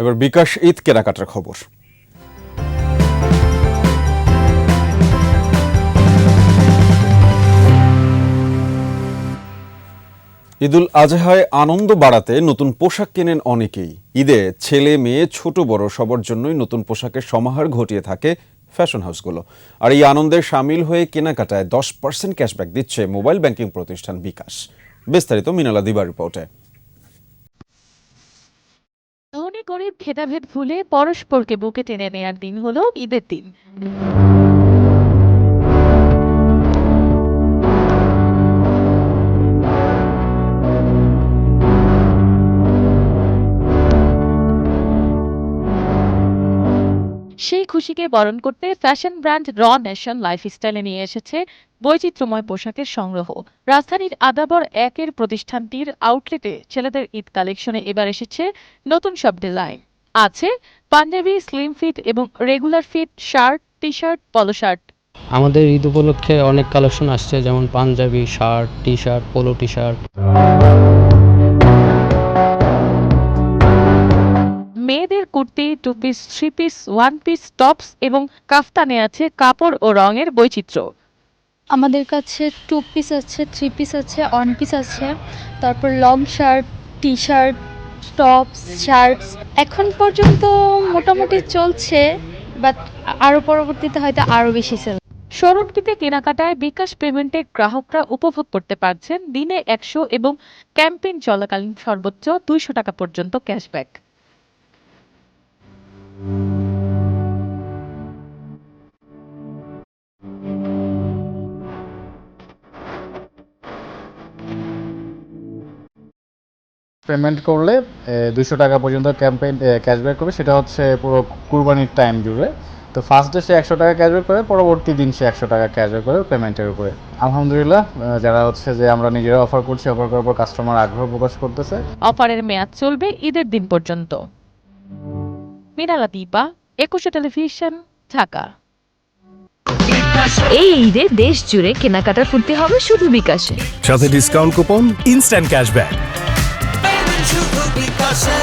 এবার বিকাশ ঈদ কেনাকাটার খবর। ঈদুল আজহায় আনন্দ বাড়াতে নতুন পোশাক কেনেন অনেকেই। ঈদে ছেলে, মেয়ে, ছোট, বড় সবার জন্যই নতুন পোশাকের সমাহার ঘটিয়ে থাকে ফ্যাশন হাউসগুলো। আর এই আনন্দে সামিল হয়ে কেনাকাটায় দশ পার্সেন্ট ক্যাশব্যাক দিচ্ছে মোবাইল ব্যাংকিং প্রতিষ্ঠান বিকাশ। বিস্তারিত মিনালা দিবার রিপোর্টে। গরিব ভেদাভেদ ভুলে পরস্পরকে বুকে টেনে নেয়ার দিন হলো ঈদের দিন। সেই খুশিকে বরণ করতে ফ্যাশন ব্র্যান্ড র নেশন লাইফস্টাইলে নিয়ে এসেছে বৈচিত্র্যময় পোশাকের সংগ্রহ। রাজধানীর আদাবর একের প্রতিষ্ঠানটির আউটলেটে ছেলেদের ঈদ কালেকশনে এবার এসেছে নতুন সব ডিজাইন আছে পাঞ্জাবি, স্লিম ফিট এবং regular fit shirt T shirt polo shirt. আমাদের ঈদ উপলক্ষে অনেক কালেকশন আসছে, যেমন panjabi shirt T shirt polo T shirt kurti two piece three piece one piece tops এবং কাফতানে আছে কাপড় ও রঙের বৈচিত্র্য। আমাদের কাছে টু পিস আছে থ্রি পিস আছে অন পিস আছে। তারপর long shirt T shirt tops shirts এখন পর্যন্ত মোটামুটি চলছে বাট আরও পরবর্তীতে হয়তো আরও বেশি সেল শোরুমটিতে কেনাকাটায় বিকাশ পেমেন্টে গ্রাহকরা উপভোগ করতে পারছেন দিনে একশো এবং ক্যাম্পেইন চলাকালীন সর্বোচ্চ দুইশো টাকা পর্যন্ত ক্যাশব্যাক। পেমেন্ট করলে দুশো টাকা পর্যন্ত ক্যাম্পেইন ক্যাশব্যাক করবে। সেটা হচ্ছে পুরো কুরবানির টাইম জুড়ে। তো ফার্স্ট ডে সে একশো টাকা ক্যাশব্যাক করে, পরবর্তী দিন সে একশো টাকা ক্যাশব্যাক করে পেমেন্টের উপরে। আলহামদুলিল্লাহ যারা হচ্ছে যে আমরা নিজেরা অফার করছি অফার করার পর কাস্টমার আগ্রহ প্রকাশ করতেছে। অফারের মেয়াদ চলবে ঈদের দিন পর্যন্ত। মিনালা দীপা একুশে টেলিভিশন ঢাকা এই ঈদে দেশ জুড়ে কেনাকাটা করতে হবে শুধু বিকাশে। সাথে ডিসকাউন্ট কুপন ইনস্ট্যান্ট ক্যাশব্যাক শুধু বিকাশে।